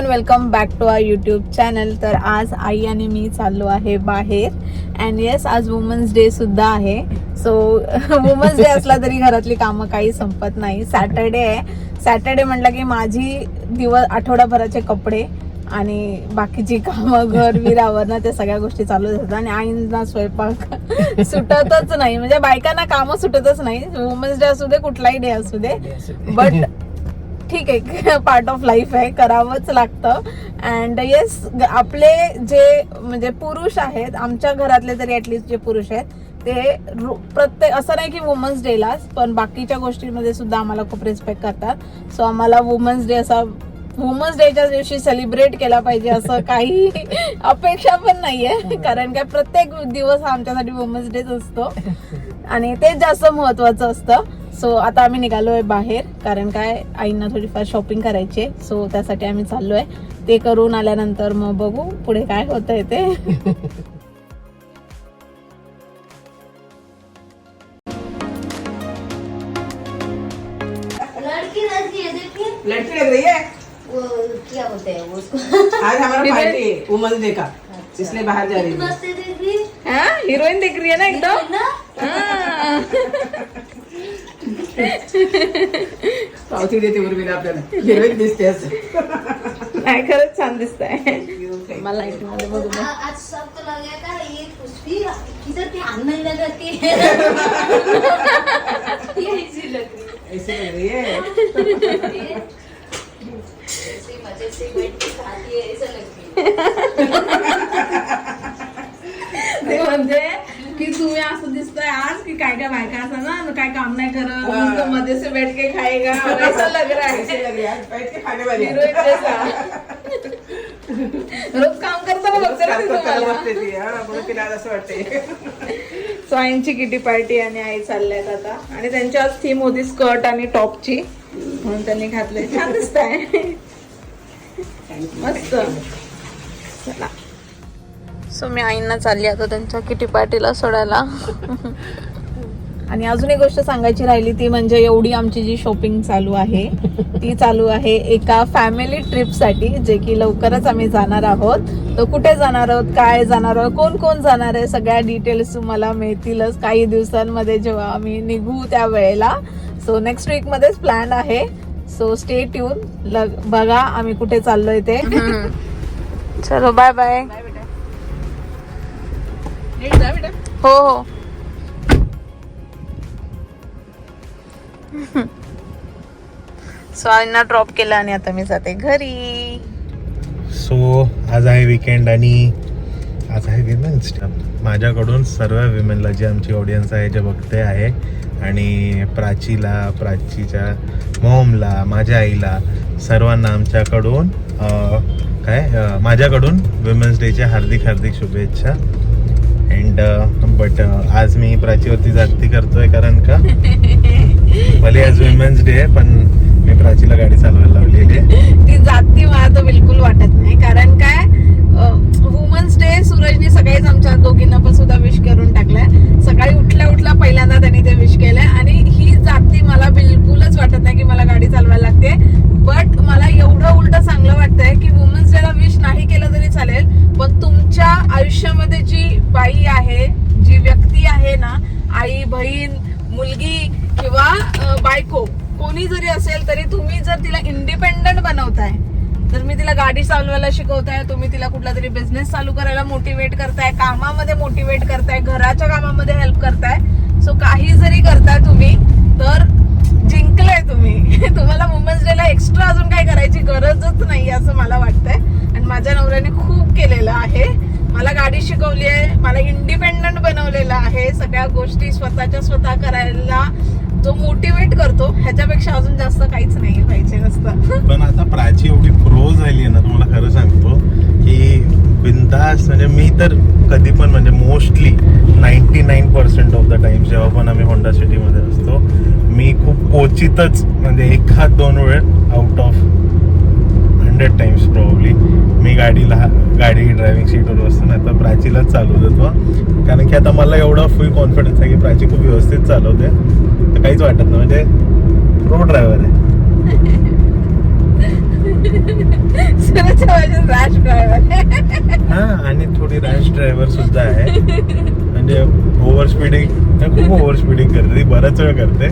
And welcome back to our YouTube channel तर आज आई आणि मी चाललो आहे बाहेर. अँड येस आज वुमन्स डे सुद्धा आहे. सो वुमन्स डे असला तरी घरातली कामं काही संपत नाही. सॅटर्डे आहे. सॅटर्डे म्हटलं की माझी दिवस आठवडाभराचे कपडे आणि बाकीची कामं घर विर आवरणं त्या सगळ्या गोष्टी चालू असतात. आणि आईंना स्वयंपाक सुटतच नाही. म्हणजे बायकांना कामं सुटतच नाही. वुमन्स डे असू दे कुठलाही डे असू दे. बट ठीक आहे पार्ट ऑफ लाईफ आहे करावंच लागतं. अँड येस आपले जे म्हणजे पुरुष आहेत आमच्या घरातले तरी ऍटलिस्ट जे पुरुष आहेत ते प्रत्येक असं नाही की वुमन्स डेलाच पण बाकीच्या गोष्टींमध्ये सुद्धा आम्हाला खूप रिस्पेक्ट करतात. सो आम्हाला वुमन्स डे असा वुमन्स डेच्या दिवशी सेलिब्रेट केला पाहिजे असं काही अपेक्षा पण नाहीये. कारण काय प्रत्येक दिवस हा आमच्यासाठी वुमन्स डेच असतो. आणि तेच जास्त महत्वाचं असतं. सो आता आम्ही निघालोय बाहेर कारण काय आईंना थोडीफार शॉपिंग करायची आहे. सो त्यासाठी आम्ही चाललोय. ते करून आल्यानंतर मग बघू पुढे काय होतंय ते. लड़की है लग रही है? वो क्या होते हैं उसको? आज हमारा पार्टी है वुमन्स डे का इसलिए बाहर जा रही है। मस्त देख? रही है हिरोईन देख रही ना एकदम? हा. पावती देते उर्मिला आपल्याला हिरोईन दिसते असं नाही खरंच छान दिसत आहे मला लाइटमध्ये बघू दे. आ- आज सबको लगेगा ये खुशबी किधर के आने नहीं लगाती. है ये ऐसी लग रही ऐसे लग रही है है ऐसे मजे से बैठ के खाती है ऐसा लग रही है ते म्हणजे की तुम्ही असं दिसतंय आज की काय काय बायका असं ना काय काम नाही करत हा. उनको मध्ये से बैठ के खाएगा वैसा लग रहा ऐसे है लग रही है आज बैठ के खाने वाली है. हिरोईन जैसा रोज काम करताना बघते ना काम ती करताना तुम्हाला बसते ती, हा, म्हणून तिला आज असं वाटते. सो आईंची किटी पार्टी आणि आई चालल्यात आता. आणि त्यांची आज थीम होती स्कर्ट आणि टॉपची. म्हणून त्यांनी घातले छान दिसत आहे मस्त. चला. सो मी आईंना चालली आता त्यांच्या किटी पार्टीला सोडायला. आणि अजून एक गोष्ट सांगायची राहिली ती म्हणजे एवढी आमची जी शॉपिंग चालू आहे ती चालू आहे एका फॅमिली ट्रिपसाठी जे की लवकरच आम्ही जाणार आहोत. तर कुठे जाणार आहोत काय जाणार आहोत कोण कोण जाणार आहे सगळ्या डिटेल्स तुम्हाला मिळतीलच. काही दिवसांमध्ये जेव्हा आम्ही निघू त्या वेळेला. सो नेक्स्ट वीक मध्येच प्लॅन आहे. सो स्टे ट्यून बघा आम्ही कुठे चाललोय ते. चलो बाय बाय हो हो. सो आईंना ड्रॉप केलं आणि आता मी जाते घरी. सो आज आहे विकेंड आणि आज आहे विमेन्स डे माझ्याकडून सर्व विमेनला जी आमची ऑडियन्स आहे जे बघते आहे आणि प्राचीला प्राचीच्या मॉमला माझ्या आईला सर्वांना आमच्याकडून काय माझ्याकडून विमेन्स डेच्या हार्दिक हार्दिक शुभेच्छा. अँड बट आज मी प्राचीवरती जास्ती करतोय कारण का? भले आज विमेन्स डे आहे पण मी प्राचीला गाडी चालवायला लावलेली आहे. ती जाती मला तर बिलकुल वाटत नाही. कारण काय वुमन्स डे सूरजने सकाळीच आमच्या दोघींना पण सुद्धा विश करून टाकलाय. सकाळी उठल्या उठल्या पहिल्यांदा त्यांनी ते विश केलंय. आणि ही जाती मला बिलकुलच वाटत नाही की मला गाडी चालवायला लागते बट मला एवढं उलट चांगलं वाटतंय की वुमन्स डेला विश नाही केलं तरी चालेल पण तुमच्या आयुष्यामध्ये जी बाई आहे जी व्यक्ती आहे ना आई बहीण मुलगी किंवा अं, बायको कोणी जरी असेल तरी तुम्ही जर तिला इंडिपेंडंट बनवताय तर मी तिला गाडी चालवायला शिकवताय तुम्ही तिला कुठला तरी बिझनेस चालू करायला मोटिवेट करताय कामामध्ये मोटिवेट करताय घराच्या कामामध्ये हेल्प करताय. सो काही जरी करताय तुम्ही तर जिंकलाय तुम्ही. तुम्हाला वुमन्स डेला एक्स्ट्रा अजून काय करायची गरजच नाही असं मला वाटतंय. आणि माझ्या नवऱ्याने खूप केलेलं आहे. मला गाडी शिकवली आहे मला इंडिपेंडंट बनवलेलं आहे. सगळ्या गोष्टी स्वतःच्या स्वतः करायला जो मोटिवेट करतो ह्याच्यापेक्षा अजून जास्त काहीच नाही पाहिजे नसतं पण आता प्राची एवढी प्रो झाली आहे ना तुम्हाला खरं सांगतो की बिंदास म्हणजे मी तर कधी पण म्हणजे mostly ninety nine percent of the time जेव्हा पण आम्ही होंडा सिटीमध्ये असतो मी खूप क्वचितच म्हणजे एखाद दोन वेळ out of hundred times probably मी गाडीला गाडी ड्रायव्हिंग सीटवर बसतो नाही तर प्राचीलाच चालू देतो कारण की आता मला एवढा फुल कॉन्फिडन्स आहे की प्राची खूप व्यवस्थित चालवते. तर काहीच वाटत नाही म्हणजे प्रो ड्रायव्हर आहे. रॅश ड्रायव्हर हा आणि थोडी रॅश ड्रायव्हर सुद्धा आहे. म्हणजे ओव्हर स्पीडिंग खूप ओव्हर स्पीडिंग करते ती बराच वेळ करते.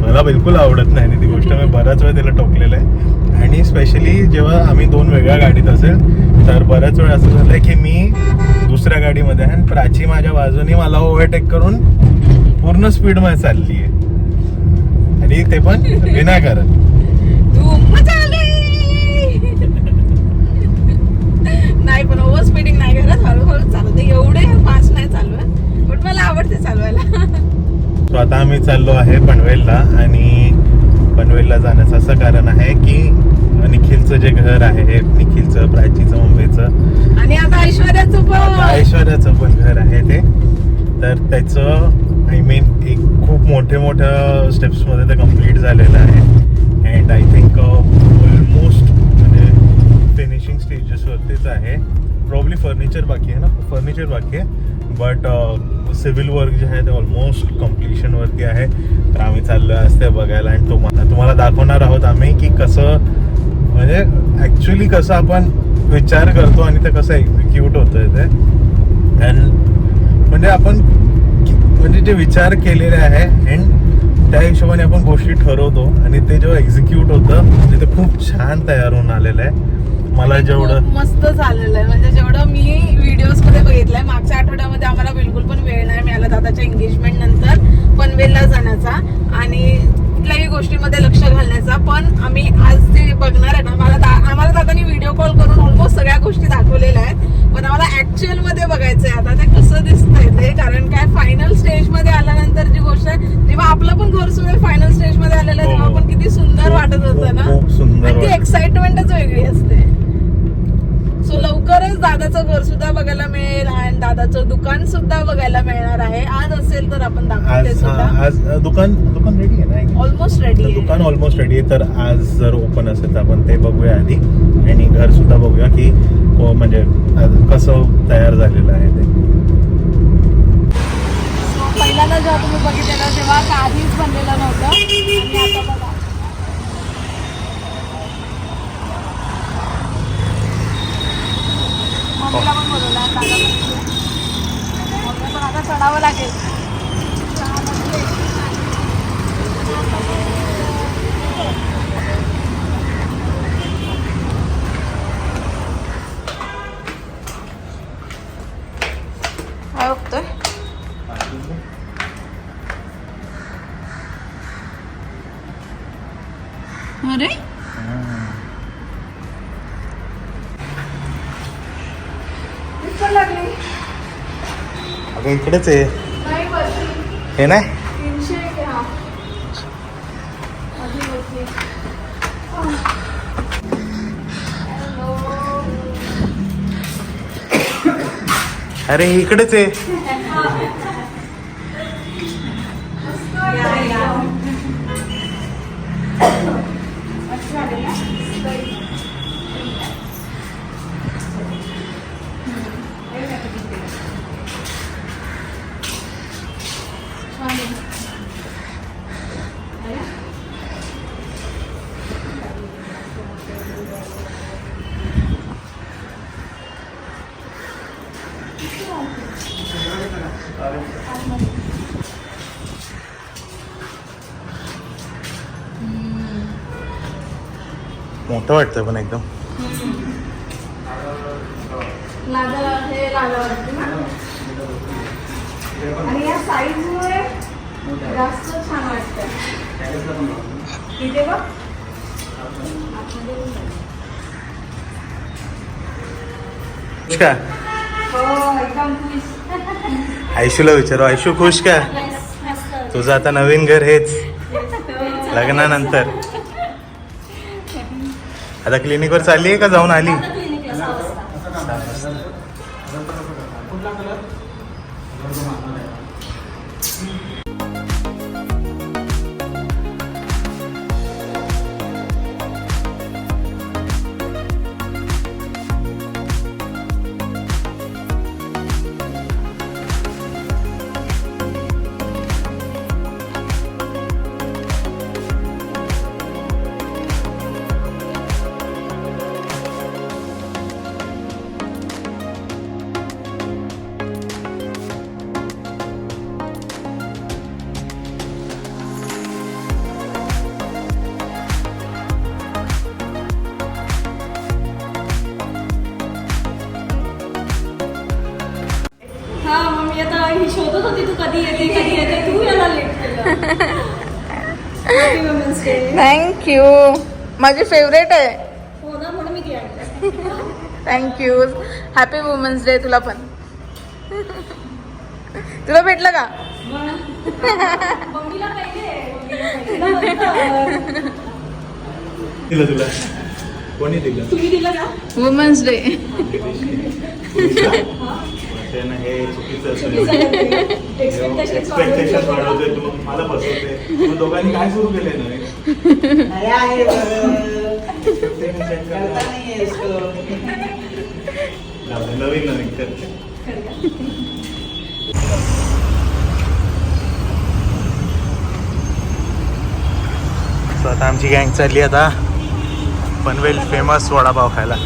मला बिलकुल आवडत नाही आणि ती गोष्ट मी बराच वेळ तिला टोकलेलं आहे. आणि स्पेशली जेव्हा आम्ही दोन वेगळ्या गाडीत असेल तर बऱ्याच वेळ असं झालं की मी दुसऱ्या गाडीमध्ये आहे. आणि प्राची माझ्या बाजूने मला ओव्हरटेक करून पूर्ण स्पीडमध्ये चालली आहे आणि ते पण विनाकारण धूम मचाली नाही पण ओव्हर स्पीडिंग नाही करत हळूहळू चालवते एवढे फास्ट नाही चालवत पण मला आवडते चालवायला. सो आता आम्ही चाललो आहे पनवेलला आणि पनवेलला जाण्याचं असं कारण आहे की निखिलचं जे घर आहे निखिलचं प्राचीचं मुंबईचं. आणि आता ऐश्वर्याचं पण. ऐश्वर्याचं पण घर आहे ते. तर त्याचं आय मीन एक खूप मोठे मोठ्या स्टेप्समध्ये ते कंप्लीट झालेलं आहे. अँड आय थिंक ऑलमोस्ट म्हणजे फिनिशिंग स्टेजेसवरतीच आहे. प्रॉब्ली फर्निचर बाकी आहे ना फर्निचर बाकी आहे. बट सिव्हिल वर्क जे आहे ते ऑलमोस्ट कम्प्लिशनवरती आहे. तर आम्ही चाललो आहे असते बघायला आणि तुम्हाला तुम्हाला दाखवणार आहोत आम्ही की कसं म्हणजे ॲक्च्युली कसं आपण विचार करतो आणि ते कसं एक्झिक्यूट होतंय ते. अँड म्हणजे आपण म्हणजे जे विचार केलेले आहे अँड त्या हिशोबाने आपण गोष्टी ठरवतो. आणि ते जेव्हा एक्झिक्यूट होतं म्हणजे ते खूप छान तयार होऊन आलेलं आहे. मला जेवढं मस्त झालेलं आहे. म्हणजे जेवढं मी व्हिडिओजमध्ये बघितलंय मागच्या आठवड्यामध्ये आम्हाला बिलकुल पण वेळ नाही मिळाला दादाच्या एंगेजमेंट नंतर पनवेलला जाण्याचा आणि कुठल्याही गोष्टीमध्ये लक्ष घालण्याचा. पण आम्ही आज ते बघणार आहे ना मला दा- आम्हाला दादानी व्हिडिओ कॉल करून ऑलमोस्ट सगळ्या गोष्टी दाखवलेल्या आहेत. पण आम्हाला ऍक्च्युअलमध्ये बघायचंय आता. ते कसं दिसतंय ते? कारण काय फायनल स्टेजमध्ये आल्यानंतर जी गोष्ट आहे जेव्हा आपलं पण घर सुद्धा फायनल स्टेजमध्ये आलेलं आहे हो. तेव्हा पण किती सुंदर वाटत होतं ना. ती. एक्साइटमेंटच वेगळी असते. सो लवकरच दादाचं घर सुद्धा बघायला मिळेल आणि दादाचं दुकान सुद्धा बघायला मिळणार आहे. आज असेल तर आपण दाखवते आज हा, सुद्धा आज अ, दुकान दुकान रेडी आहे ना ऑलमोस्ट रेडी तर दुकान ऑलमोस्ट रेडी आहे. तर आज जर ओपन असेल तर आपण ते बघूया आधी. आणि घर सुद्धा बघूया की म्हणजे कसं तयार झालेलं आहे ते. पहिल्यांदा जेव्हा तुम्ही बघितलेलं तेव्हा काहीच बनलेलं नव्हतं. आणि आता बघा. मम्मीला पण बोलवलं मम्मी पण आता चढावं लागेल. इकडेच आहे. हे नाही? अरे इकडेच आहे. मोठं वाटतं पण एकदम लाजा हे लाजा वाटते ना आणि या साईज मुळे जास्त छान वाटतं. बघ. हो एकदम खुश. आयशूला विचारू. आयशू खुश का? तुझं आता नवीन घर हेच. लग्नानंतर. आता क्लिनिकवर चालली आहे का? जाऊन आली? होती तू कधी येते कधी येते तू याला लेट केलं. Happy Women's Day. Thank you माझी फेवरेट आहे. हो ना म्हणून मी ती थँक्यू हॅपी वुमन्स डे तुला पण. तुला भेटलं का? मम्मीला पाहिजे मम्मीला नंतर. दिलं तुला. कोणी दिलं? तुम्ही दिलं का? वुमन्स डे त्यानं हे चुकीचं Expectations एक्सपेक्टेशन वाढवते तू मला बसवते मग दोघांनी काय सुरू केले ना नाही तो. नवीन नवीन करते आता आमची गँग चालली आता. पनवेल फेमस वडापाव खायला.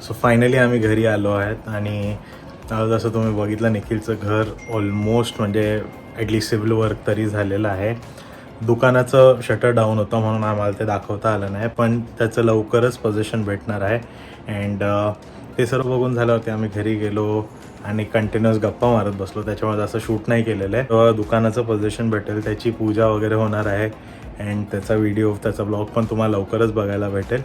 सो फायनली आम्ही घरी आलो आहेत आणि जसं तुम्ही बघितलं निखिलचं घर ऑलमोस्ट म्हणजे ॲटलिस्ट सिव्हिल वर्क तरी झालेलं आहे. दुकानाचं शटर डाऊन होतं म्हणून आम्हाला ते दाखवता आलं नाही पण त्याचं लवकरच पोझिशन भेटणार आहे. अँड uh, ते सर्व बघून झालं होते आम्ही घरी गेलो आणि कंटिन्युअस गप्पा मारत बसलो. त्याच्यामुळे असं शूट नाही केलेलं आहे. तेव्हा दुकानाचं पोझिशन भेटेल त्याची पूजा वगैरे होणार आहे. अँड त्याचा व्हिडिओ त्याचा ब्लॉग पण तुम्हाला लवकरच बघायला भेटेल.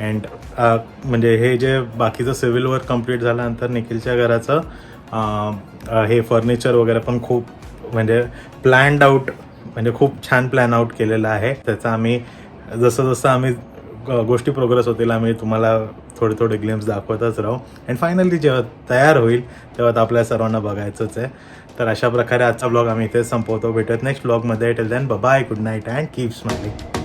अँड uh, म्हणजे हे जे बाकीचं सिव्हिल वर्क कंप्लीट झाल्यानंतर निखिलच्या घराचं uh, हे फर्निचर वगैरे पण खूप म्हणजे प्लॅन्ड आउट म्हणजे खूप छान प्लॅन आउट केलेला आहे. त्याचा आम्ही जसं जसं आम्ही ग- गोष्टी प्रोग्रेस होतील आम्ही तुम्हाला थोडे थोडे ग्लेम्स दाखवतच राहू. अँड फायनली जेव्हा तयार होईल तेव्हा तर आपल्या सर्वांना बघायचंच आहे. तर अशा प्रकारे आजचा ब्लॉग आम्ही इथे संपवतो. भेटत नेक्स्ट ब्लॉगमध्ये till then bye good night and keep smiling